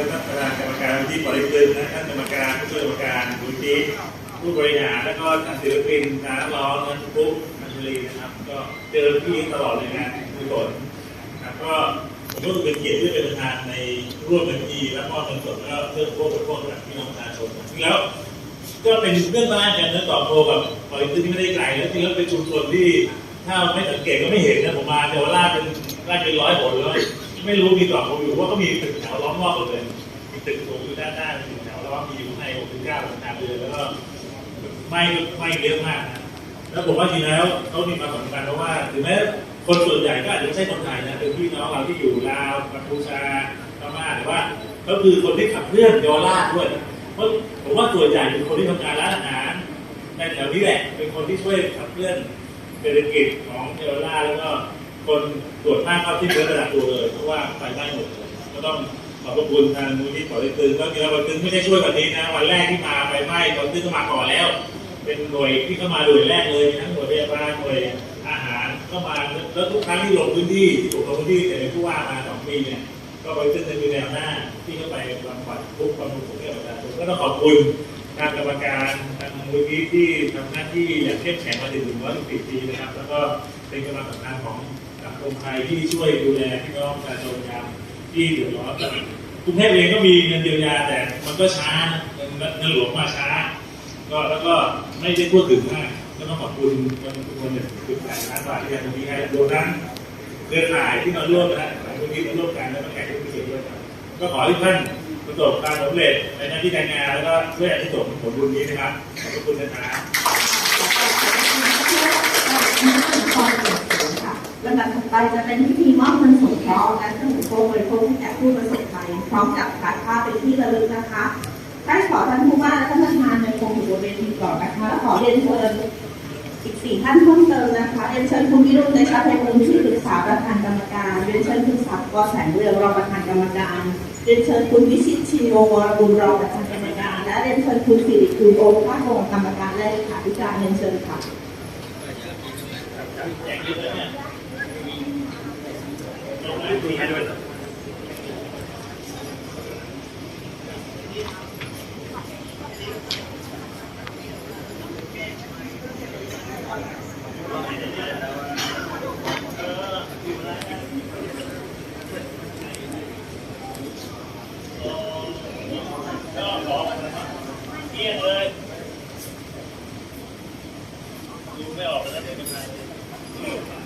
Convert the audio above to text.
ท่านประธานกรรมการที่ปริตึงนะท่านกรรมการผู้ช่วยกรรมการผู้ชี้ผู้บริหารแล้วก็ท่านศิลปินนักร้องนักปุ๊บนักดนตรีนะครับ ก็เจอพี่ตลอดเลยงานทุกคนนะครับก็ผมก็เป็นเกียรติที่เป็นประธานในร่วมกันทีแล้วก็เงินสดแล้วก็เพื่อพวกพวกกับพี่น้องประชาชนจริงแล้ว ก็เป็นเรื่องบ้านกันนะต่อโทรกับปริตึงที่ไม่ได้ไกลแล้วจริงแล้วเป็นชุมชนที่ถ้าไม่สังเกตก็ไม่เห็นนะผมมาเดี๋ยาวราเป็นราเป็นร้อยหนแล้ว ไม่รู้มีต่อผมอยู่ว่าก็มีตึกแถวล้อมรอบหมดเลยมีตึกสูงอยู่ด้านหน้ามีตึกแถวแล้วก็มีอยู่ในหกถึงเก้าหลังคาเรือนแล้วก็ไม่ไม่เยอะมากนะแล้วผมว่าจริงแล้วเขามีความสำคัญเพราะว่าถึงแม้คนส่วนใหญ่ก็อาจจะไม่ใช่คนไทยนะเป็นพี่น้องเราที่อยู่ลาวกัมพูชาพม่าแต่ว่าเขาคือคนที่ขับเคลื่อนยาวราชด้วยเพราะผมว่าส่วนใหญ่เป็นคนที่ทำงานร้านอาหารในแถวนี้แหละเป็นคนที่ช่วยขับเคลื่อนเศรษฐกิจของเยาวราชแล้วก็ คนตรวจมากเข้าที่เชื้อระดับตัวเลย เพราะว่าไฟไหม้หมดก็ต้องขอบพระคุณทางมูลที่ปอเต็กตึงก็คือปอเต็กตึงไม่ได้ช่วยแบบนี้นะวันแรกที่มาไฟไหม้ปอเต็กตึงก็มาก่อนแล้ว เป็นหน่วยที่เข้ามาหน่วยแรกเลยทั้งหน่วยพยาบาลหน่วยอาหารก็มาแล้วทุกครั้งที่ลงพื้นที่ที่ถูกลงพื้นที่แต่เป็นผู้ว่ามาสองปีเนี่ยก็ปอดตึงจะมีแนวหน้าที่เข้าไปบำบัดทุกข์บำรุงสุขให้กับประชาชนก็ต้องขอบคุณทางกรรมการทางมูลนิธิที่ทำหน้าที่อย่างเข้มแข็งมาถึง110ปีนะครับ แล้วก็เป็นกำลังสำคัญของ สังคมไทยที่ช่วยดูแลพี่น้องประชาชนยามที่เดือดร้อนกรุงเทพเองก็มีเงินเยียวยาแต่มันก็ช้าเงินเงินหลวงมาช้า ก็แล้วก็ไม่ได้พูดถึงมากก็ต้องขอบคุณทุกคนเนี่ยคือแปดล้านบาทที่ทางนิธิให้รวมทั้งเครือข่ายที่มาร่วมนะหลายมูลนิธิมาร่วมกันแล้วก็แขกผู้มีเกียรติด้วยก็ขอให้ท่านประสบความสำเร็จในหน้าที่การงานแล้วก็ช่วยอธิสงผลบุญนี้นะครับขอบคุณนะครับ ลำดับถัด ไปจะเป็นพิธีมอบเงินสงเคราะห์และเครื่องอุปโภคบริโภคให้แก่ผู้ประสบภัยพร้อมกับถ่ายภาพเป็นที่ระลึกนะคะได้ขอท่านผู้ว่าและท่านประธานในคงอยู่บนเวทีก่อนนะคะและขอเรียนเชิญอีกสี่ท่านเพิ่มเติมนะคะเรียนเชิญคุณวิรุณในชาติภูมิที่ปรึกษาประธานกรรมการเรียนเชิญคุณศักดิ์กรแสงเรืองรองประธานกรรมการเรียนเชิญคุณวิชิตชินโยวรบุญรองประธานกรรมการ และเรียนเชิญคุณสิริคุณโอภาคงกรรมการและเลขาธิการเรียนเชิญค่ะ ไม่ออกแล้วไม่เป็นไร